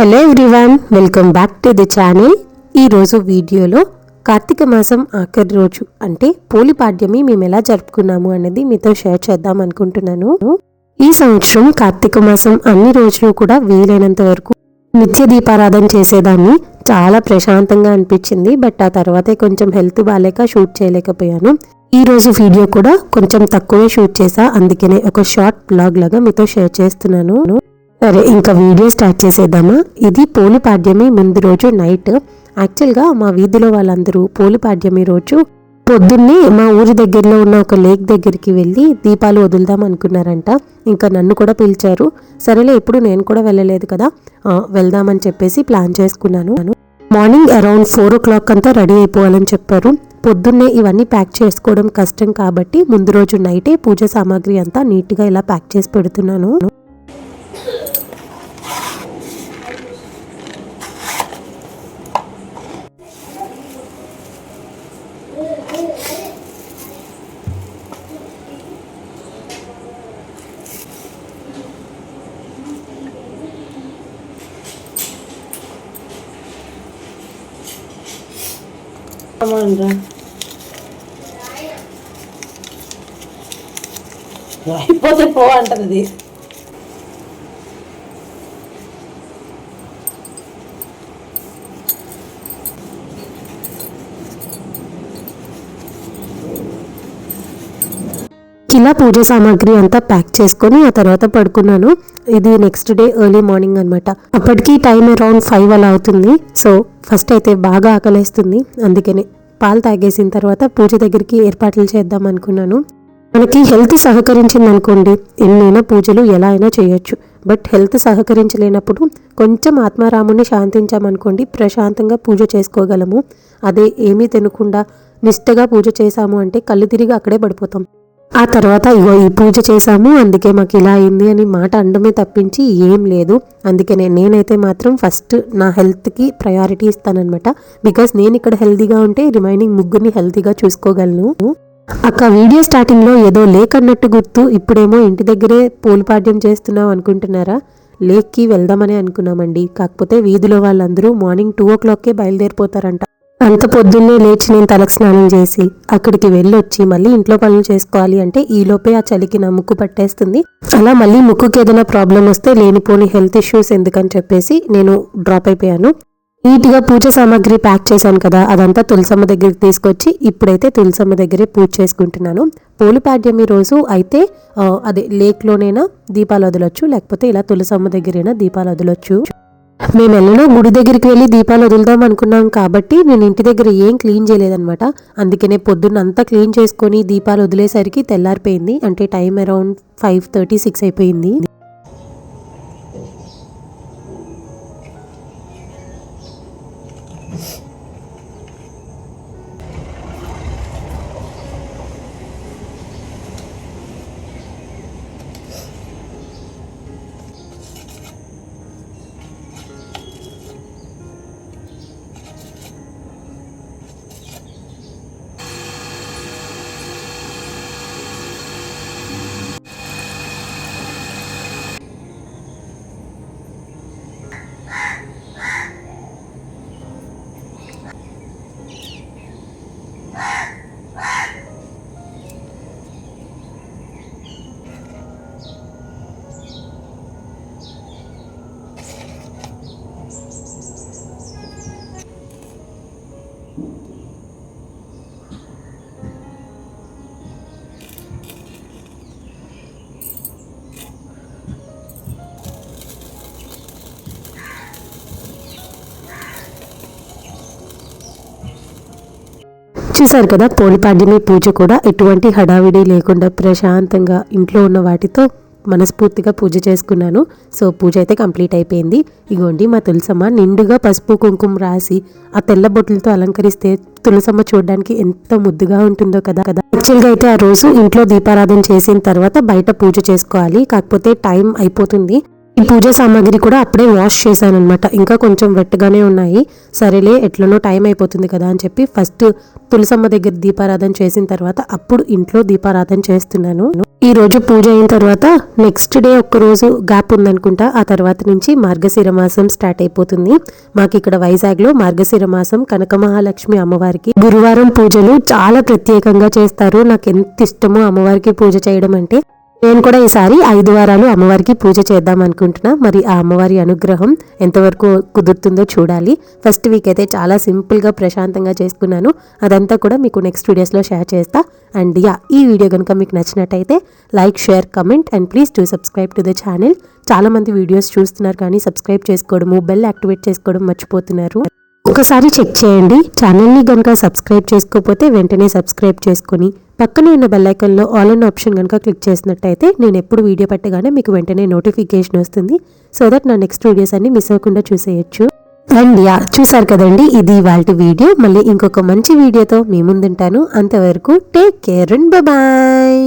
Hello everyone welcome back to the channel ఈరోజు వీడియోలో కార్తీక మాసం ఆఖరి రోజు అంటే పోలిపాడ్యమి మేము ఎలా జరుపుకున్నాము అనేది మీతో షేర్ చేద్దాం అనుకుంటున్నాను. ఈ సంవత్సరం కార్తీక మాసం అన్ని రోజులు కూడా వీలైనంత వరకు నిత్య దీపారాధన చేసేదాన్ని చాలా ప్రశాంతంగా అనిపించింది బట్ ఆ తర్వాతే కొంచెం హెల్త్ బాగాలేక షూట్ చేయలేకపోయాను. ఈ రోజు వీడియో కూడా కొంచెం తక్కువే షూట్ చేసా అందుకనే ఒక షార్ట్ బ్లాగ్ లాగా మీతో షేర్ చేస్తున్నాను. సరే ఇంకా వీడియో స్టార్ట్ చేసేద్దామా? ఇది పోలిపాడ్యమి ముందు రోజు నైట్. యాక్చువల్గా మా వీధిలో వాళ్ళందరూ పోలిపాడ్యమి రోజు పొద్దున్నే మా ఊరి దగ్గరలో ఉన్న ఒక లేక్ దగ్గరికి వెళ్ళి దీపాలు వదులుదాం అనుకున్నారంట. ఇంకా నన్ను కూడా పిలిచారు. సరేలే ఎప్పుడు నేను కూడా వెళ్ళలేదు కదా. వెళ్దామని చెప్పేసి ప్లాన్ చేసుకున్నాను. Morning around four o'clock అంతా రెడీ అయిపోవాలని చెప్పారు. పొద్దున్నే ఇవన్నీ ప్యాక్ చేసుకోవడం కష్టం కాబట్టి ముందు రోజు నైటే పూజ సామాగ్రి అంతా నీట్గా ఇలా ప్యాక్ చేసి పెడుతున్నాను. అయిపోతే పో అంటది ఇలా పూజ సామాగ్రి అంతా ప్యాక్ చేసుకొని ఆ తర్వాత పడుకున్నాను. ఇది నెక్స్ట్ డే ఎర్లీ మార్నింగ్ అనమాట అప్పటికి టైం అరౌండ్ ఫైవ్ అలా అవుతుంది. సో ఫస్ట్ అయితే బాగా ఆకలేస్తుంది. అందుకనే పాలు తాగేసిన తర్వాత పూజ దగ్గరికి ఏర్పాట్లు చేద్దాం అనుకున్నాను. మనకి హెల్త్ సహకరించింది అనుకోండి ఎన్నైనా పూజలు ఎలా అయినా చేయొచ్చు. బట్ హెల్త్ సహకరించలేనప్పుడు కొంచెం ఆత్మారాముని శాంతించామనుకోండి ప్రశాంతంగా పూజ చేసుకోగలము. అదే ఏమీ తినకుండా నిష్టగా పూజ చేశాము అంటే కళ్ళు తిరిగి అక్కడే పడిపోతాం. ఆ తర్వాత ఇగో ఈ పూజ చేశాము అందుకే మాకు ఇలా అయింది అని మాట అండమే తప్పించి ఏం లేదు. అందుకనే నేనైతే మాత్రం ఫస్ట్ నా హెల్త్కి ప్రయారిటీ ఇస్తానమాట బికాస్ నేను ఇక్కడ హెల్తీగా ఉంటే రిమైనింగ్ ముగ్గురిని హెల్తీగా చూసుకోగలను. అక్క వీడియో స్టార్టింగ్లో ఏదో లేక్ అన్నట్టు గుర్తు ఇప్పుడేమో ఇంటి దగ్గరే పోలిపాడ్యం చేస్తున్నాం అనుకుంటున్నారా? లేక్కి వెళ్దామని అనుకున్నామండి. కాకపోతే వీధిలో వాళ్ళందరూ మార్నింగ్ టూ ఓ క్లాక్కే బయలుదేరిపోతారంట. అంత పొద్దున్నే లేచి నేను తలకు స్నానం చేసి అక్కడికి వెళ్ళొచ్చి మళ్ళీ ఇంట్లో పనులు చేసుకోవాలి అంటే ఈ లోపే ఆ చలికి నా ముక్కు పట్టేస్తుంది. అలా మళ్ళీ ముక్కుకి ఏదైనా ప్రాబ్లం వస్తే లేనిపోని హెల్త్ ఇష్యూస్ ఎందుకని చెప్పేసి నేను డ్రాప్ అయిపోయాను. నీట్గా పూజ సామాగ్రి ప్యాక్ చేశాను కదా అదంతా తులసమ్మ దగ్గరికి తీసుకొచ్చి ఇప్పుడైతే తులసమ్మ దగ్గరే పూజ చేసుకుంటున్నాను. పోలిపాడ్యమి రోజు అయితే అదే లేక్లోనైనా దీపాలు వదలొచ్చు లేకపోతే ఇలా తులసమ్మ దగ్గరైనా దీపాలు వదలొచ్చు. మేము ఎల్లనో గుడి దగ్గరికి వెళ్ళి దీపాలు వదులుదాం అనుకున్నాం కాబట్టి నేను ఇంటి దగ్గర ఏం క్లీన్ చేయలేదనమాట అందుకనే పొద్దున్న అంతా క్లీన్ చేసుకొని దీపాలు వదిలేసరికి తెల్లారిపోయింది. అంటే time around five thirty six అయిపోయింది. చూశారు కదా పోలిపాడ్యమి పూజ కూడా ఎటువంటి హడావిడి లేకుండా ప్రశాంతంగా ఇంట్లో ఉన్న వాటితో మనస్ఫూర్తిగా పూజ చేసుకున్నాను. సో పూజ అయితే కంప్లీట్ అయిపోయింది. ఇగోండి మా తులసమ్మ నిండుగా పసుపు కుంకుమ రాసి ఆ తెల్ల బొట్లతో అలంకరిస్తే తులసమ్మ చూడడానికి ఎంత ముద్దుగా ఉంటుందో కదా కదా. యాక్చువల్గా అయితే ఆ రోజు ఇంట్లో దీపారాధన చేసిన తర్వాత బయట పూజ చేసుకోవాలి. కాకపోతే టైం అయిపోతుంది. పూజ సామాగ్రి కూడా అప్పుడే వాష్ చేశాను అనమాట ఇంకా కొంచెం వెట్టగానే ఉన్నాయి. సరేలే ఎట్లనో టైం అయిపోతుంది కదా అని చెప్పి ఫస్ట్ తులసమ్మ దగ్గర దీపారాధన చేసిన తర్వాత అప్పుడు ఇంట్లో దీపారాధన చేస్తున్నాను. ఈ రోజు పూజ అయిన తర్వాత నెక్స్ట్ డే ఒక్క రోజు గ్యాప్ ఉందనుకుంటా. ఆ తర్వాత నుంచి మార్గశిర మాసం స్టార్ట్ అయిపోతుంది. మాకు ఇక్కడ వైజాగ్లో మార్గశిర మాసం కనక మహాలక్ష్మి అమ్మవారికి గురువారం పూజలు చాలా ప్రత్యేకంగా చేస్తారు. నాకు ఎంత ఇష్టమో అమ్మవారికి పూజ చేయడం అంటే నేను కూడా ఈసారి ఐదు వారాలు అమ్మవారికి పూజ చేద్దాం అనుకుంటున్నా. మరి ఆ అమ్మవారి అనుగ్రహం ఎంతవరకు కుదురుతుందో చూడాలి. ఫస్ట్ వీక్ అయితే చాలా సింపుల్గా ప్రశాంతంగా చేసుకున్నాను. అదంతా కూడా మీకు నెక్స్ట్ వీడియోస్లో షేర్ చేస్తా. అండ్ యా ఈ వీడియో కనుక మీకు నచ్చినట్టయితే like share comment and please to subscribe to the channel. చాలా మంది వీడియోస్ చూస్తున్నారు కానీ సబ్స్క్రైబ్ చేసుకోవడము బెల్ యాక్టివేట్ చేసుకోవడం మర్చిపోతున్నారు. ఒకసారి చెక్ చేయండి. ఛానల్ని కనుక సబ్స్క్రైబ్ చేసుకోకపోతే వెంటనే సబ్స్క్రైబ్ చేసుకొని పక్కనే ఉన్న బెల్ ఆల్ ఇన్ ఆప్షన్ కనుక క్లిక్ చేసినట్టయితే నేను ఎప్పుడు వీడియో పెట్టగానే మీకు వెంటనే నోటిఫికేషన్ వస్తుంది. సో దట్ నా నెక్స్ట్ వీడియోస్ అన్ని మిస్ అవ్వకుండా చూసేయచ్చు. అండ్ యా చూసారు కదండి ఇది వాళ్ళ వీడియో మళ్ళీ ఇంకొక మంచి వీడియోతో మీ ముందుంటాను. అంతవరకు టేక్ కేర్ అండ్ బాయ్